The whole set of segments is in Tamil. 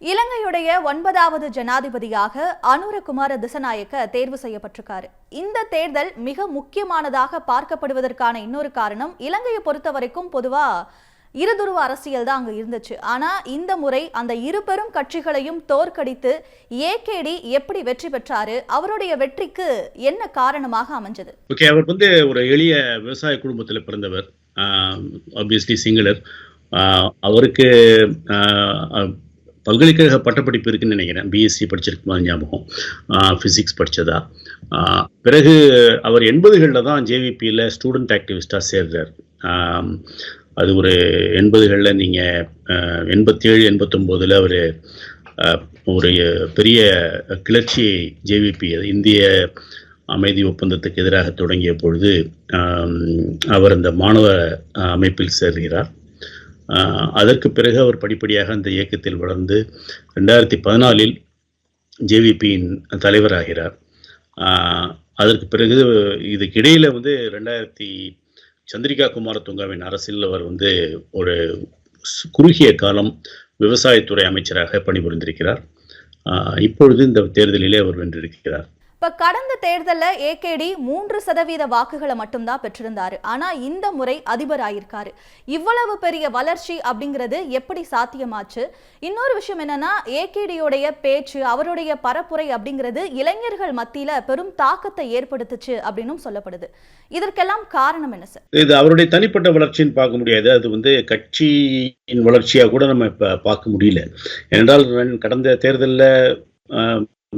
இலங்கையுடைய ஒன்பதாவது ஜனாதிபதியாக அனுரகுமார திசநாயக்க தேர்வு செய்யப்பட்டிருக்காரு. இந்த தேர்தல் மிக முக்கியமானதாக பார்க்கப்படுவதற்கான இன்னொரு காரணம் இலங்கையை பொறுத்த வரைக்கும் பொதுவா இருதுருவ அரசியல் தான் அங்க இருந்துச்சு. ஆனா இந்த முறை அந்த இரு பெரும் கட்சிகளையும் தோற்கடித்து ஏகேடி எப்படி வெற்றி பெற்றாரு அவருடைய வெற்றிக்கு என்ன காரணமாக அமைஞ்சது? ஓகே அவர் வந்து ஒரு எளிய விவசாய குடும்பத்தில் பிறந்தவர். ஆப்வியஸ்லி சிங்களர். ஆஹ் அவருக்கு பல்கலைக்கழக பட்டப்படிப்பு இருக்குன்னு நினைக்கிறேன். பிஎஸ்சி படிச்சிருக்குமா ஞாபகம்? ஃபிசிக்ஸ் படித்ததா பிறகு அவர் எண்பதுகளில் தான் ஜேவிபியில் ஸ்டூடெண்ட் ஆக்டிவிஸ்டாக சேர்றார். ஆஹ் அது ஒரு எண்பதுகளில் நீங்கள் எண்பத்தேழு எண்பத்தொம்போதில் அவர் ஒரு பெரிய கிளர்ச்சியை ஜேவிபி இந்திய அமைதி ஒப்பந்தத்துக்கு எதிராக தொடங்கிய பொழுது அவர் அந்த மாணவ அமைப்பில் சேர்கிறார். அதற்கு பிறகு அவர் படிப்படியாக அந்த இயக்கத்தில் வளர்ந்து ரெண்டாயிரத்தி பதினாலில் ஜேவிபியின் தலைவராகிறார். அதற்கு பிறகு இதுக்கிடையில் வந்து ரெண்டாயிரத்தி சந்திரிகா குமாரதுங்காவின் அரசில் அவர் வந்து ஒரு குறுகிய காலம் விவசாயத்துறை அமைச்சராக பணிபுரிந்திருக்கிறார். இப்பொழுது இந்த தேர்தலிலே அவர் வென்றிருக்கிறார். இப்போ கடந்த தேர்தலில் ஏகேடி மூன்று சதவீத வாக்குகளை மட்டும்தான் பெற்றிருந்தாரு. ஆனால் இந்த முறை அதிபர் ஆயிருக்காரு. இவ்வளவு பெரிய வளர்ச்சி அப்படிங்கிறது எப்படி சாத்தியமாச்சு? இன்னொரு விஷயம் என்னன்னா ஏகேடியோடைய பேச்சு அவருடைய பரப்புரை அப்படிங்கிறது இளைஞர்கள் மத்தியில் பெரும் தாக்கத்தை ஏற்படுத்துச்சு அப்படின்னும் சொல்லப்படுது. இதற்கெல்லாம் காரணம் என்ன சார்? இது அவருடைய தனிப்பட்ட வளர்ச்சின்னு பார்க்க முடியாது. அது வந்து கட்சியின் வளர்ச்சியாக கூட நம்ம இப்போ பார்க்க முடியல. என்றால் கடந்த தேர்தலில்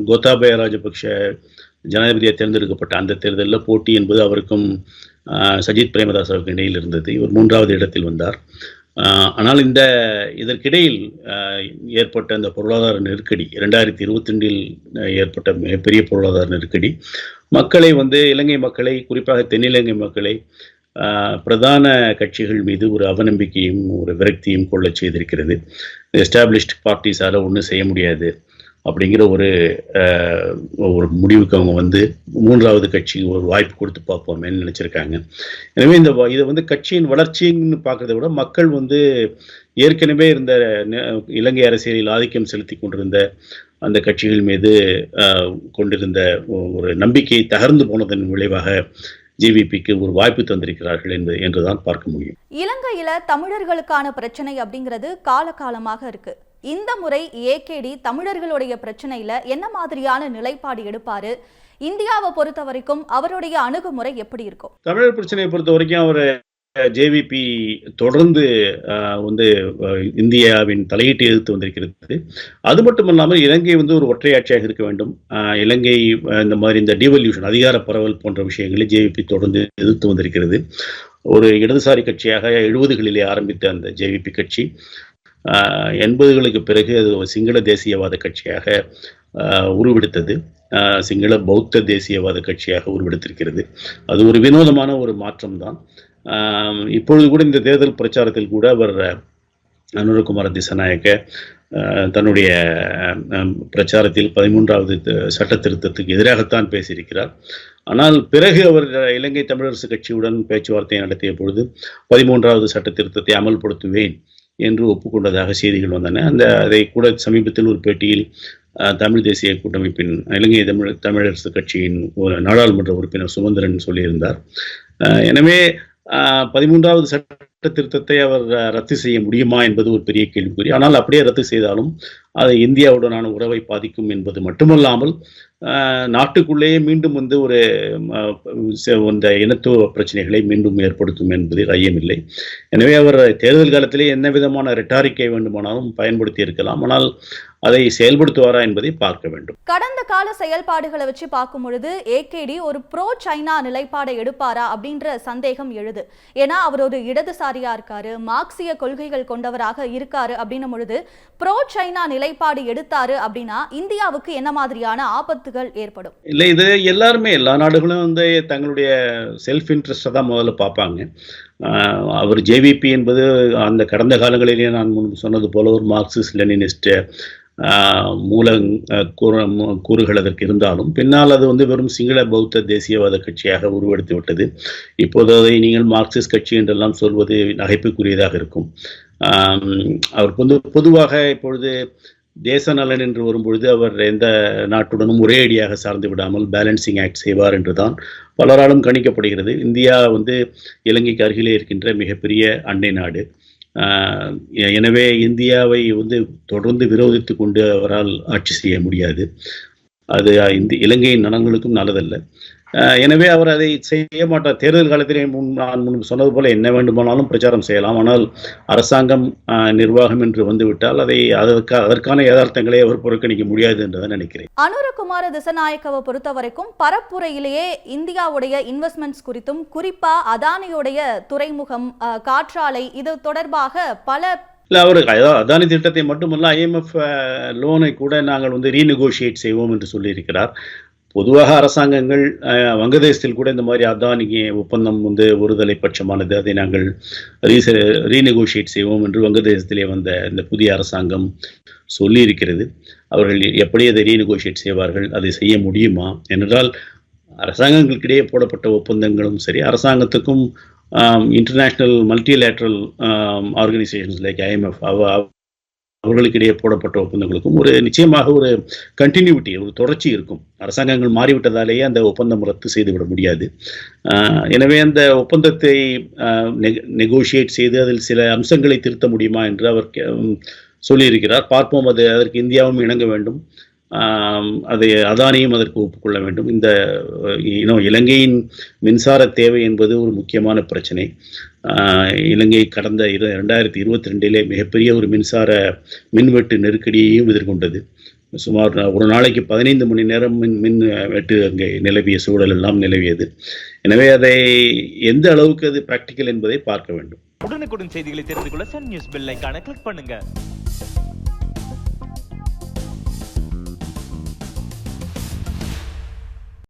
கோத்தாபய ராஜபக்ஷ ஜனாதிபதியாக தேர்ந்தெடுக்கப்பட்ட அந்த தேர்தலில் போட்டி என்பது அவருக்கும் சஜித் பிரேமதாசாவுக்கு இடையில் இருந்தது. இவர் மூன்றாவது இடத்தில் வந்தார். ஆஹ், ஆனால் இந்த இதற்கிடையில் ஏற்பட்ட அந்த பொருளாதார நெருக்கடி ரெண்டாயிரத்தி இருபத்தி ரெண்டில் ஏற்பட்ட மிகப்பெரிய பொருளாதார நெருக்கடி மக்களை வந்து இலங்கை மக்களை குறிப்பாக தென்னிலங்கை மக்களை ஆஹ், பிரதான கட்சிகள் மீது ஒரு அவநம்பிக்கையும் ஒரு விரக்தியும் கொள்ளச் செய்திருக்கிறது. எஸ்டாப்ளிஷ்ட் பார்ட்டிஸால் ஒன்றும் செய்ய முடியாது. அப்படிங்கிற ஒரு ஒரு முடிவுக்கு அவங்க வந்து மூன்றாவது கட்சி ஒரு வாய்ப்பு கொடுத்து பார்ப்போமேன்னு நினச்சிருக்காங்க. எனவே இந்த இதை வந்து கட்சியின் வளர்ச்சின்னு பார்க்குறத விட மக்கள் வந்து ஏற்கனவே இருந்த இலங்கை அரசியலில் ஆதிக்கம் செலுத்தி கொண்டிருந்த அந்த கட்சிகள் மீது கொண்டிருந்த ஒரு நம்பிக்கை தகர்ந்து போனதன் விளைவாக ஜிவிபிக்கு ஒரு வாய்ப்பு தந்திருக்கிறார்கள் என்று என்றுதான் பார்க்க முடியும். இலங்கையில தமிழர்களுக்கான பிரச்சனை அப்படிங்கிறது காலகாலமாக இருக்கு. இந்த முறை ஏகேடி தமிழர்களுடைய பிரச்சனையில என்ன மாதிரியான நிலைப்பாடு எடுப்பாரு? இந்தியாவை பொறுத்த வரைக்கும் அவருடைய அணுகுமுறை எப்படி இருக்கும்? தமிழர் பிரச்சனையை பொறுத்த வரைக்கும் அவர் ஜேவிபி தொடர்ந்து ஆஹ், வந்து இந்தியாவின் தலையீட்டை எதிர்த்து வந்திருக்கிறது. அது மட்டும் இல்லாமல் இலங்கை வந்து ஒரு ஒற்றையாட்சியாக இருக்க வேண்டும். இலங்கை இந்த மாதிரி இந்த டிவல்யூஷன் அதிகார பரவல் போன்ற விஷயங்களை ஜேவிபி தொடர்ந்து எதிர்த்து வந்திருக்கிறது. ஒரு இடதுசாரி கட்சியாக எழுபதுகளிலே ஆரம்பித்த அந்த ஜேவிபி கட்சி எண்பதுகளுக்கு பிறகு அது சிங்கள தேசியவாத கட்சியாக உருவெடுத்தது. சிங்கள பௌத்த தேசியவாத கட்சியாக உருவெடுத்திருக்கிறது. அது ஒரு வினோதமான ஒரு மாற்றம் தான் இப்பொழுது கூட இந்த தேர்தல் பிரச்சாரத்தில் கூட அவர் அனுரகுமார திசநாயக்க தன்னுடைய பிரச்சாரத்தில் பதிமூன்றாவது சட்ட திருத்தத்துக்கு எதிராகத்தான் பேசியிருக்கிறார். ஆனால் பிறகு அவர் இலங்கை தமிழரசு கட்சியுடன் பேச்சுவார்த்தை நடத்திய பொழுது பதிமூன்றாவது சட்ட திருத்தத்தை அமல்படுத்துவேன் என்று ஒப்புக்கொண்டதாக செய்திகள் வந்தன. அந்த அதை கூட சமீபத்தில் ஒரு பேட்டியில் அஹ், தமிழ் தேசிய கூட்டமைப்பின் இலங்கை தமிழ் தமிழரசு கட்சியின் ஒரு நாடாளுமன்ற உறுப்பினர் சுமந்திரன் சொல்லியிருந்தார். அஹ், எனவே பதிமூன்றாவது சட்ட திருத்தத்தை அவர் ரத்து செய்ய முடியுமா என்பது ஒரு பெரிய கேள்விக்குறி. ஆனால் அப்படியே ரத்து செய்தாலும் அது இந்தியாவுடனான உறவை பாதிக்கும் என்பது மட்டுமல்லாமல் நாட்டுக்குள்ளேயே மீண்டும் வந்து ஒரு இந்த இனத்துவ பிரச்சனைகளை மீண்டும் ஏற்படுத்தும் என்பதில் ஐயமில்லை எனவே அவர் தேர்தல் காலத்திலே என்ன விதமான ரெட்டாரிக்கை வேண்டுமானாலும் பயன்படுத்தி இருக்கலாம். ஆனால் அதை செயல்படுத்துவாரா என்பதை பார்க்க வேண்டும். கடந்த கால செயல்பாடுகளை வச்சு பார்க்கும் பொழுது ஏகேடி ஒரு ப்ரோ சைனா நிலைப்பாடை எடுப்பாரா அப்படின்ற சந்தேகம் எழுது. ஏன்னா அவர் ஒரு இடதுசாரியா இருக்காரு மார்க்சிய கொள்கைகள் கொண்டவராக இருக்காரு அப்படின்னும் பொழுது ப்ரோ சைனா நிலைப்பாடு எடுத்தாரு அப்படின்னா இந்தியாவுக்கு என்ன மாதிரியான ஆபத்துகள் ஏற்படும்? இல்லை இது எல்லாருமே எல்லா நாடுகளும் வந்து தங்களுடைய செல்ஃப் இன்ட்ரெஸ்ட்டை தான் முதல்ல பார்ப்பாங்க. அவர் ஜேவிபி என்பது அந்த கடந்த காலங்களிலேயே நான் முன்பு சொன்னது போல ஒரு மார்க்சிஸ்ட் லெனினிஸ்ட் மூல ஆஹ் கூறு கூறுகள் அதற்கு இருந்தாலும் பின்னால் அது வந்து வெறும் சிங்கள பௌத்த தேசியவாத கட்சியாக உருவெடுத்து விட்டது. இப்போது அதை நீங்கள் மார்க்சிஸ்ட் கட்சி என்றெல்லாம் சொல்வது நகைப்புக்குரியதாக இருக்கும். அவருக்கு வந்து பொதுவாக இப்பொழுது தேச நலன் என்று வரும்பொழுது அவர் எந்த நாட்டுடனும் ஒரேடியாக சார்ந்து விடாமல் பேலன்சிங் ஆக்ட் செய்வார் என்றுதான் பலராலும் கணிக்கப்படுகிறது. இந்தியா வந்து இலங்கைக்கு அருகிலே இருக்கின்ற மிகப்பெரிய அண்டை நாடு. எனவே இந்தியாவை வந்து தொடர்ந்து விரோதித்து கொண்டு அவரால் ஆட்சி செய்ய முடியாது. அது இந்த இலங்கையின் நலன்களுக்கும் நல்லதல்ல. எனவே அவர் அதை செய்ய மாட்டார். தேர்தல் காலத்திலே முன் நான் முன்பு சொன்னது போல என்ன வேண்டுமானாலும் பிரச்சாரம் செய்யலாம். ஆனால் அரசாங்கம் நிர்வாகம் என்று வந்துவிட்டால் அதை அதற்கு அதற்கான யதார்த்தங்களை அவர் புறக்கணிக்க முடியாது என்றுதான் நினைக்கிறேன். அனுரகுமார திசநாயக்கவை பொறுத்த வரைக்கும் பரப்புரையிலேயே இந்தியாவுடைய இன்வெஸ்ட்மெண்ட்ஸ் குறித்தும் குறிப்பா அதானியுடைய துறைமுகம் காற்றாலை இது தொடர்பாக பல இல்லை அவர் அதானி திட்டத்தை மட்டுமல்ல ஐஎம்எஃப் லோனை கூட நாங்கள் வந்து ரீநெகோஷியேட் செய்வோம் என்று சொல்லியிருக்கிறார். பொதுவாக அரசாங்கங்கள் அஹ், வங்கதேசத்தில் கூட இந்த மாதிரி அதானி ஒப்பந்தம் வந்து ஒருதலை பட்சமானது. அதை நாங்கள் ரீச ரீநெகோஷியேட் செய்வோம் என்று வங்கதேசத்திலே வந்த இந்த புதிய அரசாங்கம் சொல்லி இருக்கிறது அவர்கள் எப்படி அதை ரீநெகோஷியேட் செய்வார்கள் அதை செய்ய முடியுமா? என்றால் அரசாங்கங்களுக்கிடையே போடப்பட்ட ஒப்பந்தங்களும் சரி அரசாங்கத்துக்கும் international multilateral organisations like IMF அவ அவர்களுக்கிடையே போடப்பட்ட ஒப்பந்தங்களுக்கும் ஒரு நிச்சயமாக ஒரு கண்டினியூட்டி ஒரு தொடர்ச்சி இருக்கும். அரசாங்கங்கள் மாறிவிட்டதாலேயே அந்த ஒப்பந்தம் ரத்து செய்துவிட முடியாது. ஆஹ் எனவே அந்த ஒப்பந்தத்தை நெகோஷியேட் செய்து அதில் சில அம்சங்களை திருத்த முடியுமா என்று அவர் சொல்லியிருக்கிறார். பார்ப்போம் அது அதற்கு இந்தியாவும் இணங்க வேண்டும். அதை அதானியும் அதற்கு ஒப்புக்கொள்ள வேண்டும். இந்த இன்னும் இலங்கையின் மின்சார தேவை என்பது ஒரு முக்கியமான பிரச்சனை. ஆஹ், இலங்கை கடந்த இரு ரெண்டாயிரத்தி இருபத்தி ரெண்டிலே மிகப்பெரிய ஒரு மின்சார மின்வெட்டு நெருக்கடியையும் எதிர்கொண்டது. சுமார் ஒரு நாளைக்கு பதினைந்து மணி நேரம் மின் மின் வெட்டு அங்கே நிலவிய சூழல் எல்லாம் நிலவியது. எனவே அதை எந்த அளவுக்கு அது பிராக்டிக்கல் என்பதை பார்க்க வேண்டும். உடனுக்குடன் செய்திகளை தெரிந்து கொள்ள சன் நியூஸ் பெல் ஐக்கான கிளிக் பண்ணுங்க.